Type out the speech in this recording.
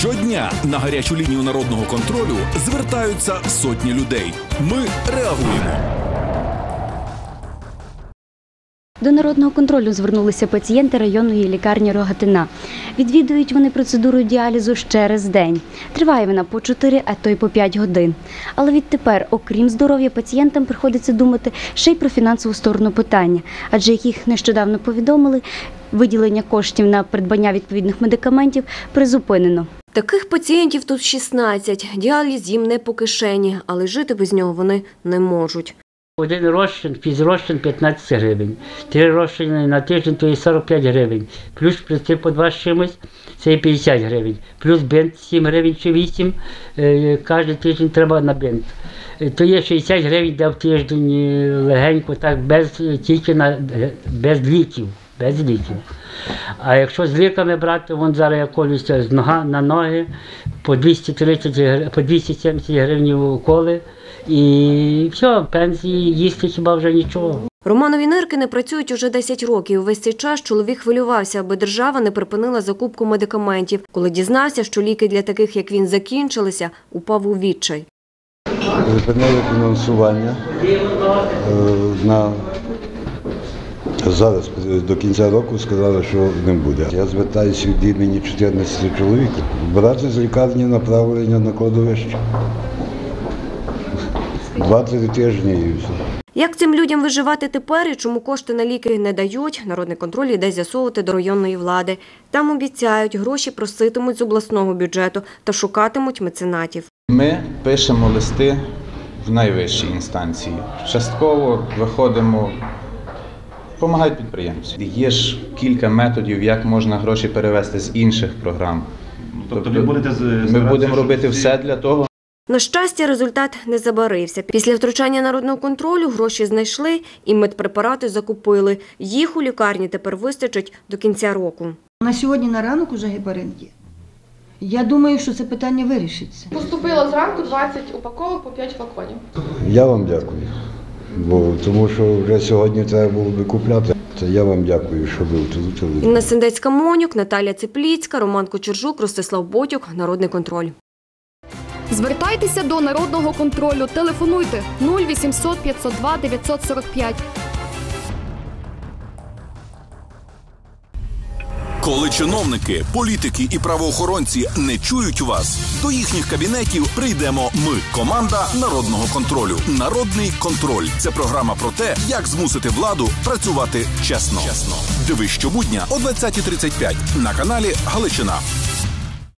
Щодня на гарячу лінію народного контролю звертаються сотні людей. Ми реагуємо. До народного контролю звернулися пацієнти районної лікарні Рогатина. Відвідують вони процедуру діалізу ще раз день. Триває вона по 4, а то й по 5 годин. Але відтепер, окрім здоров'я, пацієнтам приходиться думати ще й про фінансову сторону питання, адже як їх нещодавно повідомили, виділення коштів на придбання відповідних медикаментів призупинено. Таких пацієнтів тут 16. Діаліз їм не по кишені, але жити без нього вони не можуть. Один розчин, фізрозчин 15 гривень. Три розчини на тиждень то є 45 гривень. Плюс прийти по два з чимось, це є 50 гривень. Плюс бинт 7 гривень чи 8. Е, Кожен тиждень треба на бинт. Е, То є 60 гривень де в тиждень е, легенько, так, без, тільки на, без ліків. Без ліків. А якщо з ліками брати, вон зараз я колюся з нога на ноги по 230 гри- по 270 гривень уколи. І все, пенсії їсти хіба вже нічого. Романові нирки не працюють уже 10 років. Весь цей час чоловік хвилювався, аби держава не припинила закупку медикаментів. Коли дізнався, що ліки для таких, як він, закінчилися, упав у відчай. Зупинили фінансування е, на зараз е, до кінця року сказали, що не буде. Я звертаюся від імені 14 чоловік. Брати з лікарні направлення на кладовище. Два-три тижні і все. Як цим людям виживати тепер і чому кошти на ліки не дають, народний контроль йде з'ясовувати до районної влади. Там обіцяють, гроші проситимуть з обласного бюджету та шукатимуть меценатів. Ми пишемо листи в найвищій інстанції. Частково виходимо, допомагають підприємці. Є ж кілька методів, як можна гроші перевести з інших програм. Тобто ви будете з- ми будемо робити всі- все для того, На щастя, результат не забарився. Після втручання народного контролю гроші знайшли і медпрепарати закупили. Їх у лікарні тепер вистачить до кінця року. На сьогодні на ранок уже гепарин є. Я думаю, що це питання вирішиться. Поступило зранку 20 упаковок по 5 флаконів. Я вам дякую. Бо тому що вже сьогодні треба було би купляти. Це я вам дякую, що ви втрутили. Інна Сендецька Монюк, Наталія Ципліцька, Роман Кочержук, Ростислав Ботюк, Народний контроль. Звертайтеся до народного контролю. Телефонуйте 0800 502 945. Коли чиновники, політики і правоохоронці не чують вас, до їхніх кабінетів прийдемо ми, команда народного контролю. Народний контроль це програма про те, як змусити владу працювати чесно. Чесно. Дивись щобудня о 20.35 на каналі Галичина.